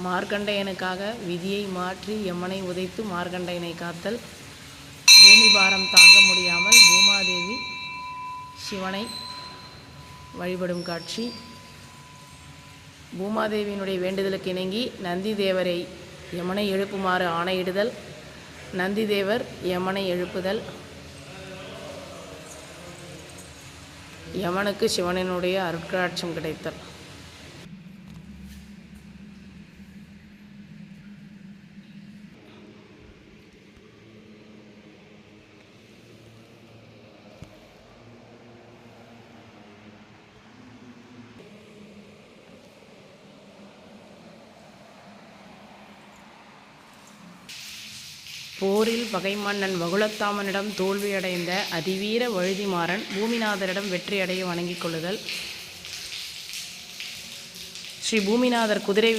மார்க்கண்டையனுக்காக விதியை மாற்றி யமனை உதைத்து மார்க்கண்டையனை காத்தல். பூமி பாரம் தாங்க முடியாமல் பூமாதேவி சிவனை வழிபடும் காட்சி. பூமாதேவியினுடைய வேண்டுதலுக்கு இணங்கி நந்தி தேவரை யமனை எழுப்புமாறு ஆணையிடுதல். நந்தி தேவர் யமனை எழுப்புதல். யமனுக்கு சிவனினுடைய அருட்கடாட்சம் கிடைத்தல். போரில் பகைமன்னன் வகுளத்தாமனிடம் தோல்வியடைந்த அதிவீர வழுதிமாறன் பூமிநாதரிடம் வெற்றியடைய வணங்கிக் கொள்ளுதல். ஸ்ரீ பூமிநாதர் குதிரை